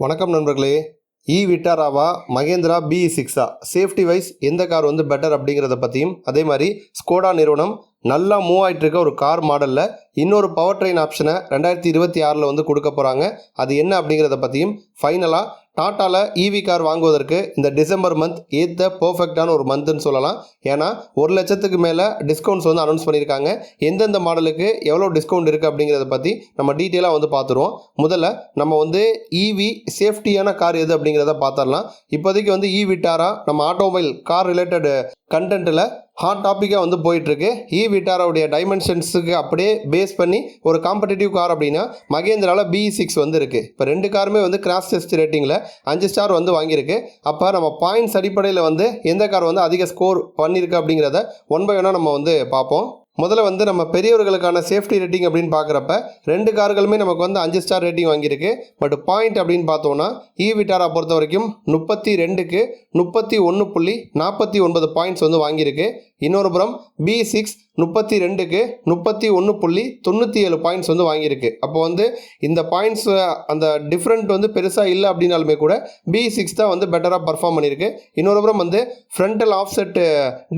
வணக்கம் நண்பர்களே. இ விட்டாராவா மகேந்திரா பி சிக்ஸா. சேஃப்டி வைஸ் எந்த கார் வந்து பெட்டர் அப்படிங்கிறத பற்றியும் அதே மாதிரி ஸ்கோடா நிறுவனம் நல்லா மூவ் ஆகிட்டு இருக்க ஒரு கார் மாடலில் இன்னொரு பவர் ட்ரெயின் ஆப்ஷனை ரெண்டாயிரத்தி இருபத்தி ஆறில் வந்து கொடுக்க போகிறாங்க அது என்ன அப்படிங்கிறத பற்றியும் ஃபைனலாக டாட்டாவில் ஈவி கார் வாங்குவதற்கு இந்த டிசம்பர் மந்த் ஏத்த பர்ஃபெக்டான ஒரு மந்த்னு சொல்லலாம். ஏன்னா ஒரு லட்சத்துக்கு மேலே டிஸ்கவுண்ட்ஸ் வந்து அனௌன்ஸ் பண்ணியிருக்காங்க. எந்தெந்த மாடலுக்கு எவ்வளோ டிஸ்கவுண்ட் இருக்குது அப்படிங்கிறத பற்றி நம்ம டீட்டெயிலாக வந்து பார்த்துருவோம். முதல்ல நம்ம வந்து ஈவி சேஃப்டியான கார் எது அப்படிங்கிறத பார்த்துடலாம். இப்போதைக்கு வந்து ஈவி டாரா நம்ம ஆட்டோமொபைல் கார் ரிலேட்டட் கண்டென்ட்டில் ஹாட் டாப்பிக்காக வந்து போயிட்டுருக்கு. இ விட்டாரோடைய டைமென்ஷன்ஸுக்கு அப்படியே பேஸ் பண்ணி ஒரு காம்படிட்டிவ் கார் அப்படின்னா மகேந்திராவில் பி சிக்ஸ் வந்து இருக்குது இப்போ ரெண்டு காருமே வந்து கிராஸ் டெஸ்ட் ரேட்டிங்கில் அஞ்சு ஸ்டார் வந்து வாங்கியிருக்கு. அப்போ நம்ம பாயிண்ட்ஸ் அடிப்படையில் வந்து எந்த கார் வந்து அதிக ஸ்கோர் பண்ணியிருக்கு அப்படிங்கிறத ஒன் பை ஒன்னாக நம்ம வந்து பார்ப்போம். முதல்ல வந்து நம்ம பெரியவர்களுக்கான சேஃப்டி ரேட்டிங் அப்படின்னு பார்க்குறப்ப ரெண்டு கார்களுமே நமக்கு வந்து அஞ்சு ஸ்டார் ரேட்டிங் வாங்கியிருக்கு. பட் பாயிண்ட் அப்படின்னு பார்த்தோன்னா இ விட்டாரா பொறுத்த வரைக்கும் முப்பத்தி ரெண்டுக்கு முப்பத்தி ஒன்று புள்ளி நாற்பத்தி ஒன்பது பாயிண்ட்ஸ் வந்து வாங்கியிருக்கு. இன்னொரு புறம் பி சிக்ஸ் முப்பத்தி ரெண்டுக்கு முப்பத்தி ஒன்று புள்ளி தொண்ணூற்றி ஏழு பாயிண்ட்ஸ் வந்து வாங்கியிருக்கு. அப்போ வந்து இந்த பாயிண்ட்ஸ் அந்த டிஃப்ரெண்ட் வந்து பெருசாக இல்லை அப்படின்னாலுமே கூட பி சிக்ஸ் தான் வந்து பெட்டராக பர்ஃபார்ம் பண்ணியிருக்கு. இன்னொரு புறம் வந்து ஃப்ரண்டல் ஆஃப்செட்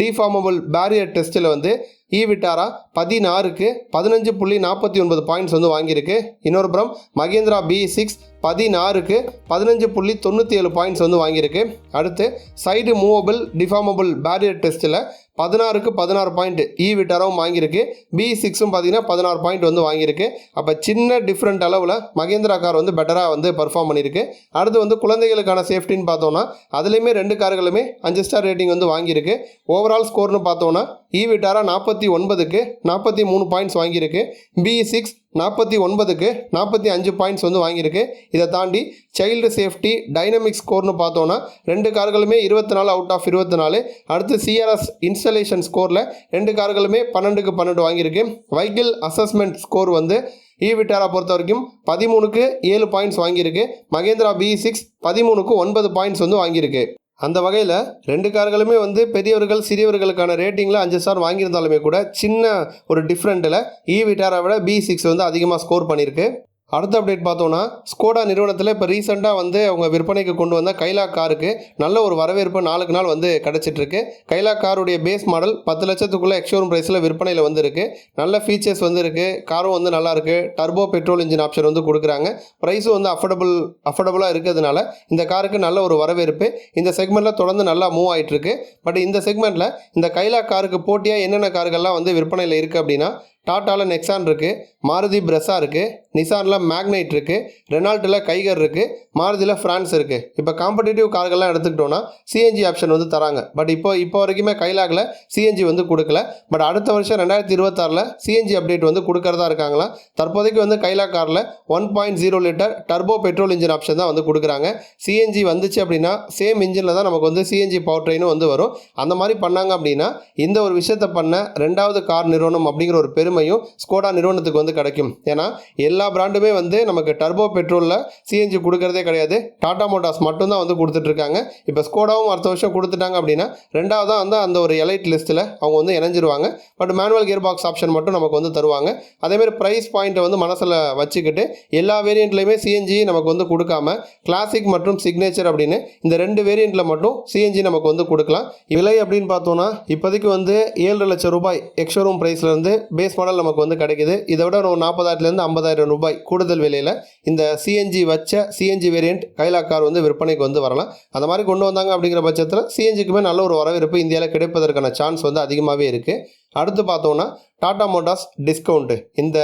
டிஃபார்மபிள் பேரியர் டெஸ்ட்டில் வந்து ஈவிட்டாரா விட்டாரா? பதினாறுக்கு பதினஞ்சு புள்ளி நாற்பத்தி ஒன்பது பாயிண்ட்ஸ் வந்து வாங்கியிருக்கு. இன்னொரு புறம் மகேந்திரா பி சிக்ஸ் பதினாறுக்கு பதினஞ்சு புள்ளி தொண்ணூற்றி ஏழு பாயிண்ட்ஸ் வந்து வாங்கியிருக்கு. அடுத்து சைடு மூவபிள் டிஃபார்மபிள் பேரியர் டெஸ்ட்டில் பதினாறுக்கு பதினாறு பாயிண்ட் இ விட்டாராவும் வாங்கியிருக்கு பி சிக்ஸும் பார்த்தீங்கன்னா பதினாறு பாயிண்ட் வந்து வாங்கியிருக்கு. அப்போ சின்ன டிஃப்ரெண்ட் அளவில் மகேந்திரா கார் வந்து பெட்டராக வந்து பர்ஃபார்ம் பண்ணியிருக்கு. அடுத்து வந்து குழந்தைகளுக்கான சேஃப்டின்னு பார்த்தோன்னா அதுலேயுமே ரெண்டு கார்களுமே அஞ்சு ஸ்டார் ரேட்டிங் வந்து வாங்கியிருக்கு. ஓவரால் ஸ்கோர்னு பார்த்தோன்னா இ விட்டாரா நாற்பத்தி ஒன்பதுக்கு நாற்பத்தி மூணு பாயிண்ட்ஸ் வாங்கியிருக்கு. பி சிக்ஸ் நாற்பத்தி ஒன்பதுக்கு நாற்பத்தி அஞ்சு பாயிண்ட்ஸ் வந்து வாங்கியிருக்கு. இதை தாண்டி சைல்டு சேஃப்டி டைனமிக் ஸ்கோர்னு பார்த்தோன்னா ரெண்டு கார்களுமே இருபத்தி நாலு அவுட் ஆஃப் இருபத்தி நாலு. அடுத்து சிஆர்எஸ் இன்ஸ்டலேஷன் ஸ்கோரில் ரெண்டு கார்களுமே பன்னெண்டுக்கு பன்னெண்டு வாங்கியிருக்கு. வைக்கிள் அசஸ்மெண்ட் ஸ்கோர் வந்து இ விட்டாரா பொறுத்த வரைக்கும் பதிமூணுக்கு ஏழு பாயிண்ட்ஸ் வாங்கியிருக்கு. மகேந்திரா பி சிக்ஸ் பதிமூணுக்கு ஒன்பது பாயிண்ட்ஸ் வந்து வாங்கியிருக்கு. அந்த வகையில் ரெண்டு கார்களுமே வந்து பெரியவர்கள் சிறியவர்களுக்கான ரேட்டிங்கில் அஞ்சு ஸ்டார் வாங்கியிருந்தாலுமே கூட சின்ன ஒரு டிஃப்ரெண்ட்டில் இ விட்டாரை விட பி சிக்ஸ் வந்து அதிகமாக ஸ்கோர் பண்ணியிருக்கு. அடுத்த அப்டேட் பார்த்தோன்னா ஸ்கோடா நிறுவனத்தில் இப்போ ரீசெண்டாக வந்து அவங்க விற்பனைக்கு கொண்டு வந்த கைலா காருக்கு நல்ல ஒரு வரவேற்பு நாளுக்கு நாள் வந்து கிடச்சிட்ருக்கு கைலா காருடைய பேஸ் மாடல் பத்து லட்சத்துக்குள்ளே எக்ஷோரூம் ப்ரைஸில் விற்பனையில் வந்து நல்ல ஃபீச்சர்ஸ் வந்து இருக்குது காரும் வந்து நல்லாயிருக்கு டர்போ பெட்ரோல் இன்ஜின் ஆப்ஷன் வந்து கொடுக்குறாங்க. ப்ரைஸும் வந்து அஃபோர்டபுள் அஃபோர்டபுளாக இருக்கிறதுனால இந்த காருக்கு நல்ல ஒரு வரவேற்பு. இந்த செக்மெண்ட்டில் தொடர்ந்து நல்லா மூவ் ஆகிட்டுருக்கு பட் இந்த செக்மெண்ட்டில் இந்த கைலா காருக்கு போட்டியாக என்னென்ன கார்கள்லாம் வந்து விற்பனையில் இருக்குது அப்படின்னா டாட்டாவில் நெக்ஸான் இருக்குது மாருதி பிரஸா இருக்குது நிசானில் மேக்னைட் இருக்குது ரெனால்ட்டில் கைகர் இருக்குது மாருதியில் ஃப்ரான்ஸ் இருக்குது இப்போ காம்படிட்டிவ் கார்கள்லாம் எடுத்துக்கிட்டோன்னா சிஎன்ஜி ஆப்ஷன் வந்து தராங்க. பட் இப்போ இப்போ வரைக்குமே கைலாகில் சிஎன்ஜி வந்து கொடுக்கல. பட் அடுத்த வருஷம் ரெண்டாயிரத்தி இருபத்தாறில் சிஎன்ஜி அப்டேட் வந்து கொடுக்கறதா இருக்காங்களா தற்போதைக்கு வந்து கைலாக் காரில் one point zero litre turbo petrol engine option தான் வந்து கொடுக்குறாங்க. சிஎன்ஜி வந்துச்சு அப்படின்னா சேம் இன்ஜினில் தான் நமக்கு வந்து சிஎன்ஜி பவர் ட்ரெயினும் வந்து வரும். அந்த மாதிரி பண்ணாங்க அப்படின்னா இந்த ஒரு விஷயத்தை பண்ண ரெண்டாவது கார் நிறுவனம் அப்படிங்கிற ஒரு பெருமையும் ஸ்கோடா நிறுவனத்துக்கு வந்து கிடைக்கும். ஏன்னா எல்லா பிராண்டுமே வந்து நமக்கு டர்போ பெட்ரோலில் சிஎன்ஜி கொடுக்கறதே கிடையாது. டாடா மோட்டார்ஸ் மட்டும்தான் வந்து கொடுத்துட்ருக்காங்க. இப்போ ஸ்கோடாவும் அடுத்த வருஷம் கொடுத்துட்டாங்க அப்படின்னா ரெண்டாவதாக வந்து அந்த ஒரு எலைட் லிஸ்ட்டில் அவங்க வந்து இணைஞ்சிருவாங்க. But manual gear box option மட்டும் நமக்கு வந்து தருவாங்க. அதேமாதிரி ப்ரைஸ் பாயிண்ட்டை வந்து மனசில் வச்சுக்கிட்டு எல்லா வேரியண்ட்லையுமே சிஎன்ஜி நமக்கு வந்து கொடுக்காம கிளாசிக் மற்றும் சிக்னேச்சர் அப்படின்னு இந்த ரெண்டு வேரியண்ட்டில் மட்டும் சிஎன்ஜி நமக்கு வந்து கொடுக்கலாம். விலை அப்படின்னு பார்த்தோன்னா இப்போதைக்கு வந்து ஏழு லட்சம் ரூபாய் எக்ஷோரூம் ப்ரைஸ்லேருந்து பேஸ் மாடல் நமக்கு வந்து கிடைக்குது. இதை விட ஒரு நாற்பதாயிரத்துலேருந்து ஐம்பதாயிரம் ரூபாய் கூடுதல் விலையில் இந்த சிஎன்ஜி வச்ச சிஎன்ஜி வேரியண்ட் கைலா கார் வந்து விற்பனைக்கு வந்து வரலாம். அந்த மாதிரி கொண்டு வந்தாங்க அப்படிங்கிற பட்சத்தில் சிஎன்ஜிக்குமே நல்ல ஒரு வரவேற்பு இந்தியாவில் கிடைப்பதற்கான சான்ஸ் வந்து அதிகமாகவே இருக்குது அடுத்து பார்த்தோன்னா டாடா மோட்டார்ஸ் டிஸ்கவுண்ட்டு இந்த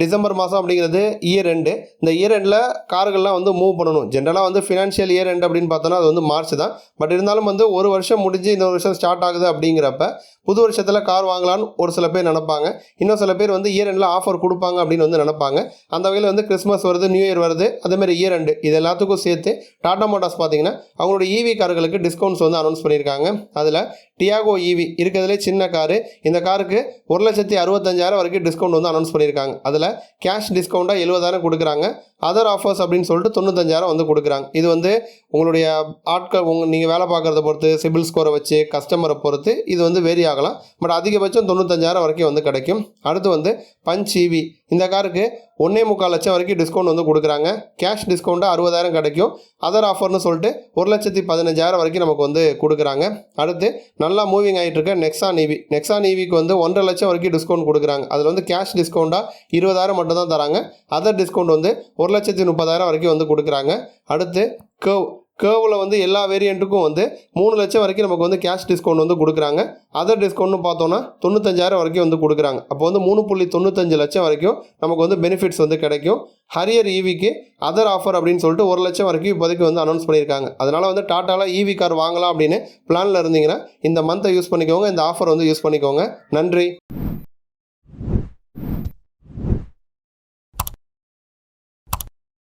டிசம்பர் மாதம் அப்படிங்கிறது இயர் எண்டு இந்த இயர் எண்டில் கார்கள்லாம் வந்து மூவ் பண்ணணும். ஜென்ரலாக வந்து ஃபினான்ஷியல் இயர் எண்டு அப்படின்னு பார்த்தோன்னா அது வந்து மார்ச் தான். பட் இருந்தாலும் வந்து ஒரு வருஷம் முடிஞ்சு இன்னொரு வருஷம் ஸ்டார்ட் ஆகுது அப்படிங்கிறப்ப புது வருஷத்தில் கார் வாங்கலான்னு ஒரு சில பேர் நினப்பாங்க. இன்னும் சில பேர் வந்து இயர் எண்டில் ஆஃபர் கொடுப்பாங்க அப்படின்னு வந்து நினப்பாங்க. அந்த வகையில் வந்து கிறிஸ்மஸ் வருது நியூ இயர் வருது அதேமாதிரி இயர் எண்டு இது எல்லாத்துக்கும் சேர்த்து டாடா மோட்டார்ஸ் பார்த்தீங்கன்னா அவங்களோட ஈவி கார்களுக்கு டிஸ்கவுண்ட்ஸ் வந்து அனௌன்ஸ் பண்ணியிருக்காங்க. அதில் டியாகோ ஈவி இருக்கிறதுலே சின்ன காரு. இந்த காருக்கு ஒரு லட்சத்தி அறுபத்தஞ்சாயிரம் வரைக்கும் டிஸ்கவுண்ட் வந்து அனௌன்ஸ் பண்ணியிருக்காங்க. அதில் கேஷ் டிஸ்கவுண்ட்டாக எழுபதாயிரம் கொடுக்குறாங்க. அதர் ஆஃபர்ஸ் அப்படின்னு சொல்லிட்டு தொண்ணூத்தஞ்சாயிரம் வந்து கொடுக்குறாங்க. இது வந்து உங்களுடைய ஆட்கள் உங்கள் நீங்கள் வேலை பார்க்குறத பொறுத்து சிபில் ஸ்கோரை வச்சு கஸ்டமரை பொறுத்து இது வந்து வேரி ஆகலாம். பட் அதிகபட்சம் தொண்ணூத்தஞ்சாயிரம் வரைக்கும் வந்து கிடைக்கும். அடுத்து வந்து பஞ்ச் இவி இந்த காருக்கு ஒன்றே முக்கால் லட்சம் வரைக்கும் டிஸ்கவுண்ட் வந்து கொடுக்குறாங்க. கேஷ் டிஸ்கவுண்ட்டாக அறுபதாயிரம் கிடைக்கும். அதர் ஆஃபர்னு சொல்லிட்டு ஒரு லட்சத்தி பதினஞ்சாயிரம் வரைக்கும் நமக்கு வந்து கொடுக்குறாங்க. அடுத்து நல்லா மூவிங் ஆகிட்டு இருக்க நெக்ஸான் ஈவி நெக்ஸான் ஈவிக்கு வந்து ஒன்றரை லட்சம் வரைக்கும் டிஸ்கவுண்ட் கொடுக்குறாங்க. அதில் வந்து கேஷ் டிஸ்கவுண்ட்டாக இருபதாயிரம் மட்டும் தான் தராங்க. அதர் டிஸ்கவுண்ட் வந்து ஒரு ஒரு லட்சத்தி முப்பதாயிரம் வரைக்கும் வந்து கொடுக்குறாங்க. அடுத்து கேவ் கேவில் வந்து எல்லா வேரியண்ட்டுக்கும் வந்து மூணு லட்சம் வரைக்கும் நமக்கு வந்து கேஷ் டிஸ்கவுண்ட் வந்து கொடுக்குறாங்க. அதர் டிஸ்கவுண்ட்னு பார்த்தோன்னா தொண்ணூத்தஞ்சாயிரம் வரைக்கும் வந்து கொடுக்குறாங்க. அப்போ வந்து மூணு புள்ளி தொண்ணூத்தஞ்சு லட்சம் வரைக்கும் நமக்கு வந்து பெனிஃபிட்ஸ் வந்து கிடைக்கும். ஹரியர் ஈவிக்கு அதர் ஆஃபர் அப்படின்னு சொல்லிட்டு ஒரு லட்சம் வரைக்கும் இப்போதைக்கு வந்து அனௌன்ஸ் பண்ணியிருக்காங்க. அதனால் வந்து டாட்டாவில் ஈவி கார் வாங்கலாம் அப்படின்னு பிளானில் இருந்தீங்கன்னா இந்த மந்த்தை யூஸ் பண்ணிக்கோங்க. இந்த ஆஃபர் வந்து யூஸ் பண்ணிக்கோங்க. நன்றி.